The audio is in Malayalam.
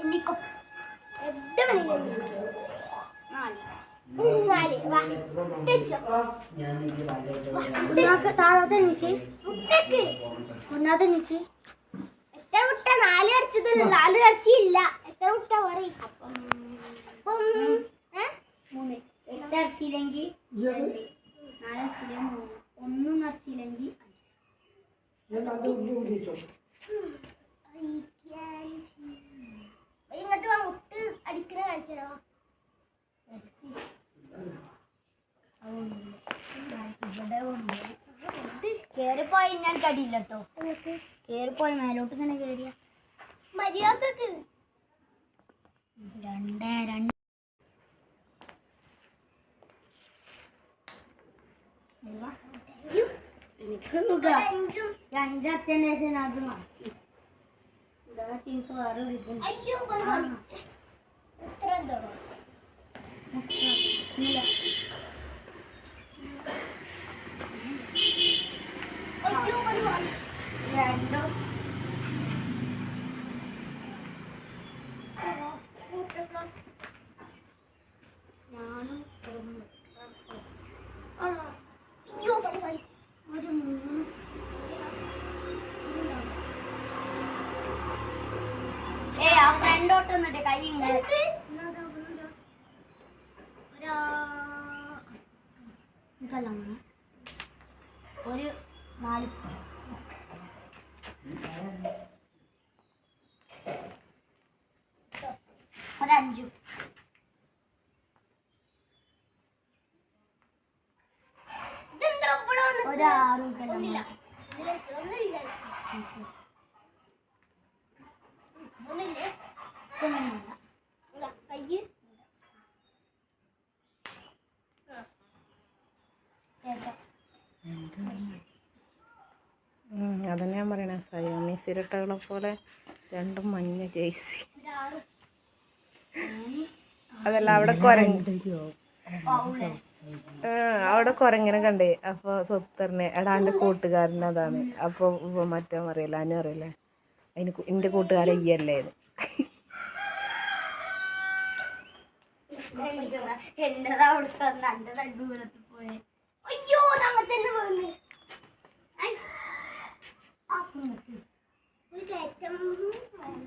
എന്നിക്കോ ഒന്നാമത്തെ നീച്ച് എത്ര മുട്ട നാല് അരച്ചതല്ല നാല് അരച്ചില്ല മുട്ട പറയും അപ്പം? മൂന്ന് എട്ട് അരച്ചില്ലെങ്കിൽ രണ്ട് നാല് അരച്ചില്ലെങ്കിൽ മൂന്ന് ഒന്നും അരച്ചില്ലെങ്കിൽ ഇങ്ങനത്തെ വാ മുട്ട്. അടിക്കുന്ന കാണിച്ചോ കേറിപ്പോയി ഞാൻ കടിയില്ല കേട്ടോ. കേറിപ്പോയി മേലോട്ട് തന്നെ കേറിയ. മര്യാദയ്ക്ക്. രണ്ട് രണ്ട്. അഞ്ചച്ഛന്റെ ശേഷം അത് എനിക്ക് വേറെ ഒരു ഇതുണ്ട് അയ്യോ കൊണ്ട് മതി. എത്ര എന്തോ റോസ്. ഇല്ല. അയ്യോ കൊണ്ട് മതി. രണ്ടും മുട്ട plus. ഞാനും ഒരു മുട്ട. ആണോ? അയ്യോ കൊണ്ട് മതി. ഒരു മൂന്ന് ഏ ആ ഫ്രണ്ടോട്ട് വന്നിട്ട് കൈ ഇങ്ങനെ. ഒരാ നാല് ഒരഞ്ചു? ഒരാറും ഒന്നില്ല. ഇതിൽ ഒന്നുമില്ല. ഒന്നില്ലേ? ഉം, അതന്നെ ഞാൻ പറയണേ സയോമി സിരട്ടകളെ പോലെ രണ്ടും മഞ്ഞ ജേഴ്സി. അതല്ല അവിടെ അവിടെ കുരങ്ങനെ കണ്ടേ അപ്പൊ സ്വത്തറിനെ എന്റെ കൂട്ടുകാരൻ അതാണ്. അപ്പൊ മറ്റോ അറിയില്ല അനും അറിയില്ലേ അതിന് എന്റെ കൂട്ടുകാരെ ഈ അല്ലേ എന്റേതാ അവിടെ വന്ന് അന്റെ ദൂരത്തിൽ പോയെ. അയ്യോ നമ്മൾ തന്നെ കയറ്റം ഒന്നുമില്ല.